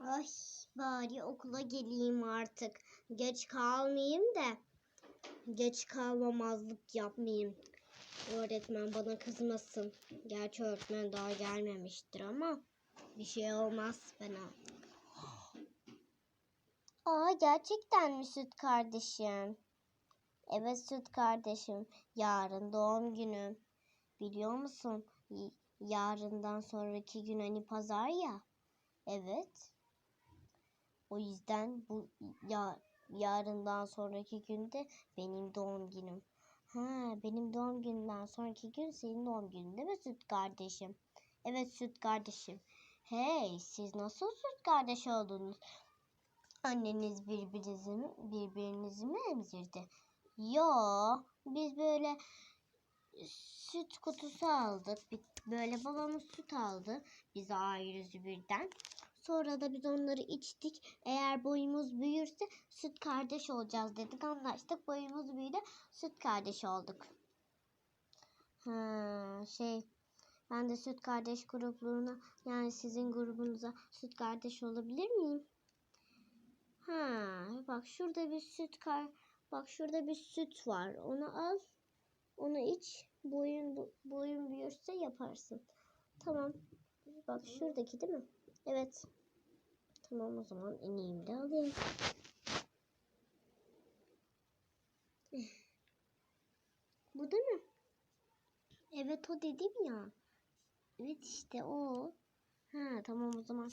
Ay bari okula geleyim artık. Geç kalmayayım da. Geç kalmamazlık yapmayayım. Öğretmen bana kızmasın. Gerçi öğretmen daha gelmemiştir ama bir şey olmaz bana. Aa gerçekten mi süt kardeşim? Evet süt kardeşim. Yarın doğum günüm. Biliyor musun? Yarından sonraki gün hani pazar ya. Evet. O yüzden bu ya yarından sonraki günde benim doğum günüm. Ha, benim doğum günümden sonraki gün senin doğum günün değil mi süt kardeşim? Evet süt kardeşim. Hey, siz nasıl süt kardeş oldunuz? Anneniz birbirinizi mi, birbirinizi mi emzirdi? Yo, biz böyle süt kutusu aldık. Böyle babamız süt aldı. Bize ayrı birden. Sonra da biz onları içtik. Eğer boyumuz büyürse süt kardeş olacağız dedik. Anlaştık. Boyumuz büyüdü. Süt kardeş olduk. Ha, şey ben de süt kardeş grupluğuna yani sizin grubunuza süt kardeş olabilir miyim? Ha, bak şurada bir süt kar bak şurada bir süt var. Onu al. Onu iç. Boyun boyun büyürse yaparsın. Tamam. Bak şuradaki değil mi? Evet. Tamam o zaman ineyim de alayım. Bu değil mi? Evet o dedim ya. Evet işte o. Ha tamam o zaman.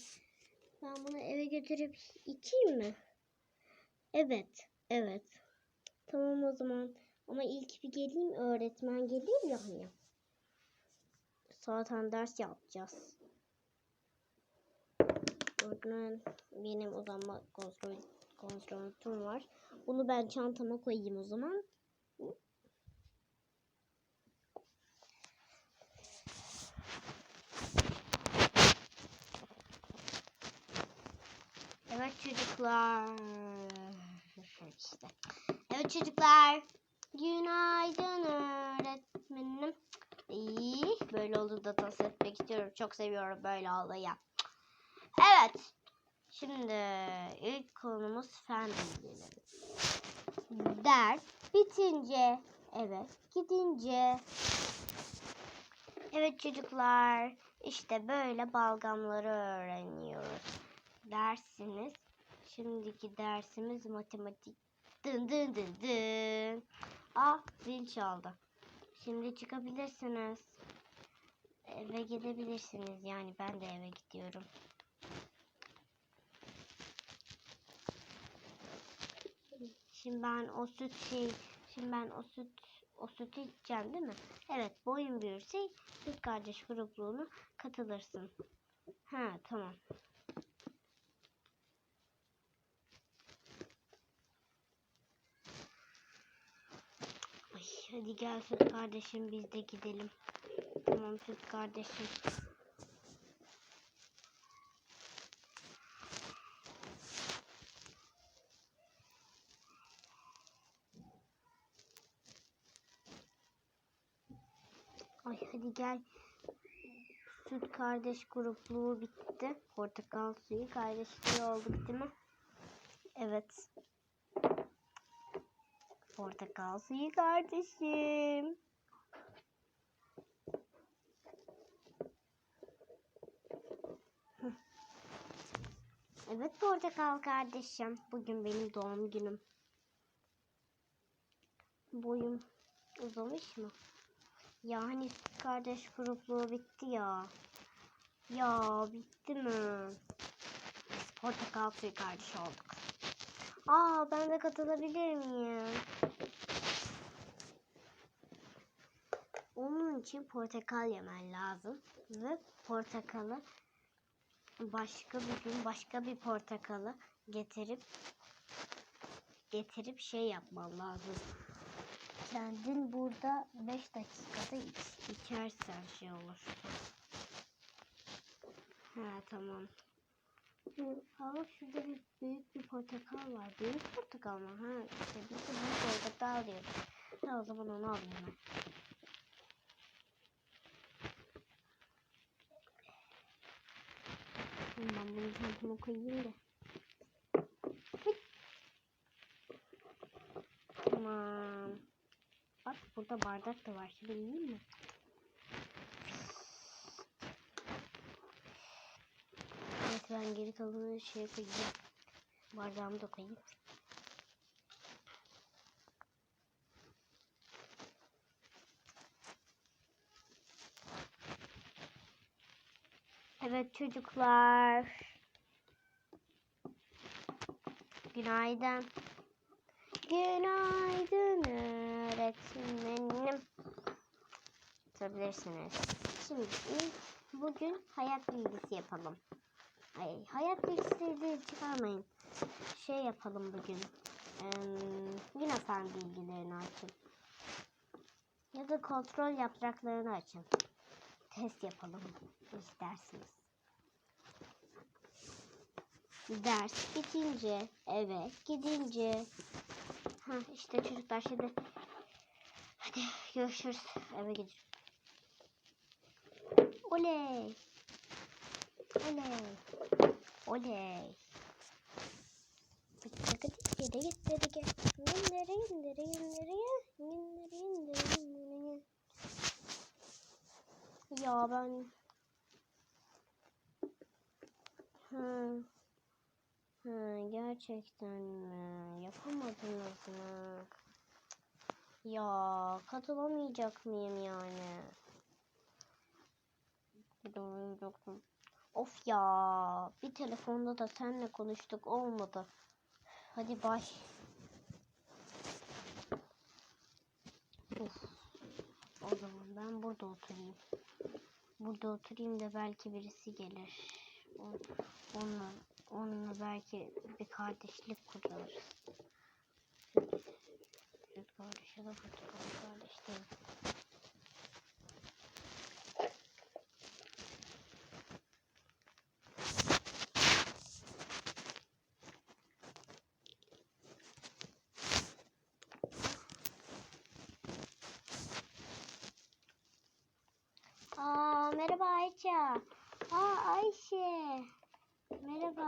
Ben bunu eve götürüp içeyim mi? Evet. Evet. Tamam o zaman. Ama ilk bir geleyim öğretmen gelir ya hani. Zaten ders yapacağız. Öğretmen benim kontrol kontrolüm var. Bunu ben çantama koyayım o zaman. Evet çocuklar. İşte. Evet çocuklar. Günaydın öğretmenim. İyi. Böyle olduğunda da dans etmek istiyorum. Çok seviyorum böyle olayı. Evet. Şimdi ilk konumuz fen bilgileri. Ders bitince eve gidince. Evet çocuklar. işte böyle balgamları öğreniyoruz. Dersimiz. Şimdiki dersimiz matematik. Dın dın dın dın. Ah zil çaldı. Şimdi çıkabilirsiniz. Eve gidebilirsiniz. Yani ben de eve gidiyorum. Şimdi ben o süt şey, şimdi ben o süt o sütü içeceğim değil mi? Evet, boyun büyürse süt kardeş grupluğuna katılırsın. Ha, tamam. Ay, hadi gel süt kardeşim biz de gidelim. Tamam süt kardeşim. Ay hadi gel. Süt kardeş grupluğu bitti. Portakal suyu kardeşliği olduk değil mi? Evet. Portakal suyu kardeşim. Evet portakal kardeşim. Bugün benim doğum günüm. Boyum uzamış mı? Yani kardeş grupluğu bitti ya. Ya bitti mi? Biz portakal suyu kardeş olduk. Aa ben de katılabilir miyim? Onun için portakal yemen lazım. Ve portakalı başka bir gün başka bir portakalı getirip getirip şey yapman lazım. Kendin burada 5 dakikada iç, içersen şey olur. Ha tamam. Ama şurada bir büyük bir portakal var. Büyük portakal mı? Ha işte biz de büyük portakal diyoruz. Ha o zaman onu alayım ben. Ben bunu çantama koyayım da. Hıt. Tamam. Bak burada bardak da var. Şimdi yiyeyim mi? Evet ben geri kalanı şeye koyayım. Bardağımı da koyayım. Evet çocuklar. Günaydın. Günaydın öğretmenim. Tutabilirsiniz. Şimdi bugün hayat bilgisi yapalım. Ay, hayat bilgisi değil çıkarmayın. Şey yapalım bugün. Ee, yine fen bilgilerini açın. Ya da kontrol yapraklarını açın. Test yapalım isterseniz. Ders bitince eve gidince ha işte çocuklar şimdi hadi görüşürüz eve gidiyorum. Oley. Oley. Oley. Ya ben Hı. Hı, gerçekten mi? Yapamadınız mı? Ya katılamayacak mıyım yani? Of ya. Bir telefonda da senle konuştuk olmadı. Hadi bay. Of. O zaman ben burada oturayım. Burada oturayım da belki birisi gelir. Onunla, onunla belki bir kardeşlik kurarız. Süt kardeş ya da kardeş değil. Aa, merhaba Ayça. Aa, Ayşe. Merhaba.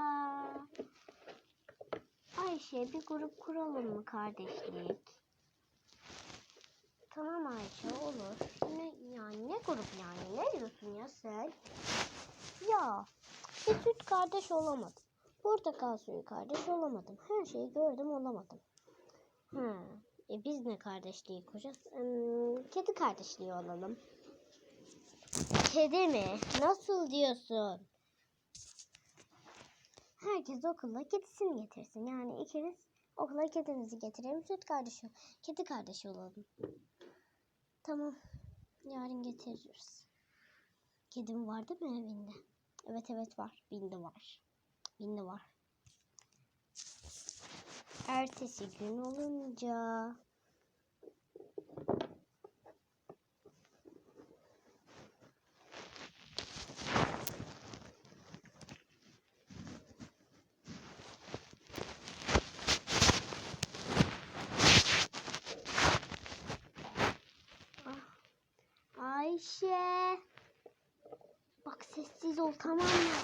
Ayşe bir grup kuralım mı kardeşlik? Tamam Ayşe olur. Ne, yani ne grup yani? Ne diyorsun ya sen? Ya bir süt kardeş olamadım. Portakal suyu kardeş olamadım. Her şeyi gördüm olamadım. Hı. E biz ne kardeşliği kuracağız? Hmm, kedi kardeşliği olalım. Kedi mi? Nasıl diyorsun? Herkes okula kedisini getirsin. Yani ikiniz okula kedinizi getirelim. Süt kardeşi, kedi kardeşi olalım. Tamam. Yarın getiririz. Kedim var değil mi evinde? Evet evet var. Binde var. Binde var. Ertesi gün olunca Ayşe. Bak sessiz ol tamam mı?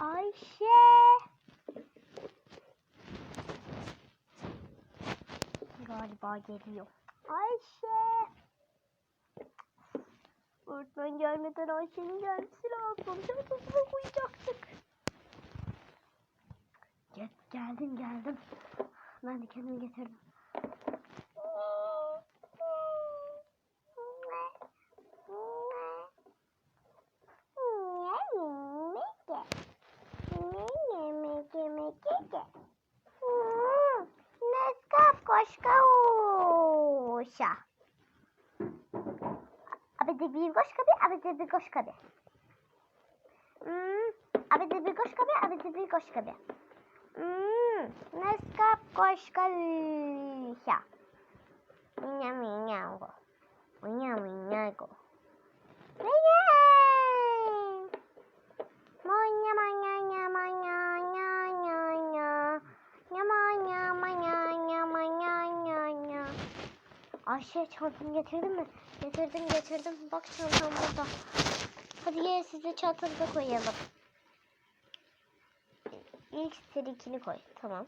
Ayşe. Galiba geliyor. Ayşe. Öğretmen gelmeden Ayşe'nin gelmesi lazım. Çantasına koyacaktık. Gel, geldim geldim. Ben de kendimi getirdim. Koşka Abi de bir koşka bir, abi de bir koşka bir. Hmm, abi de bir koşka bir, abi de bir koşka bir. Manya nya nya nya. Nya manya manya nya manya nya nya. Ayşe çantamı getirdin mi? Getirdim getirdim. Bak çantam burada. Hadi gel sizi çantanıza koyalım. İlk seninkini koy. Tamam.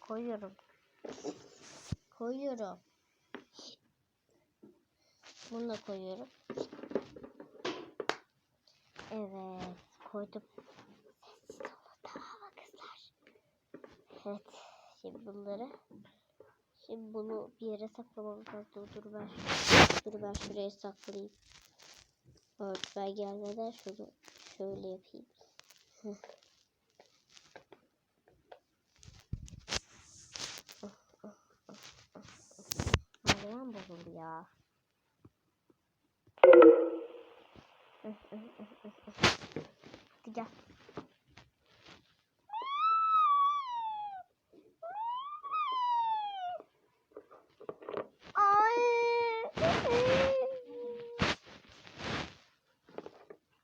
Koyuyorum. Koyuyorum. Bunu da koyuyorum. Evet. Koydum. Tamam mı kızlar? Evet. Şimdi bunları Şimdi bunu bir yere saklamamız lazım. Dur, dur ben dur ben şuraya saklayayım. Öğretmen gelmeden şunu şöyle yapayım. Bozuldu ya. Hadi gel.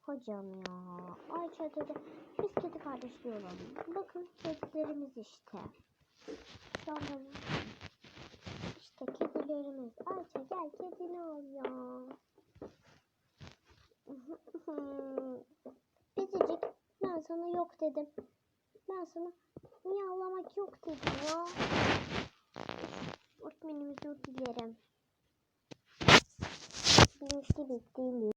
Hocam ya. Ayça dede biz kedi kardeşliği olalım. Bakın kedilerimiz işte. Şu anda. Ayça gel kedini al ya. Bizicik ben sana yok dedim. Ben sana miyavlamak yok dedim ya. Öğretmenimiz özür dilerim. Bilinçli bitti.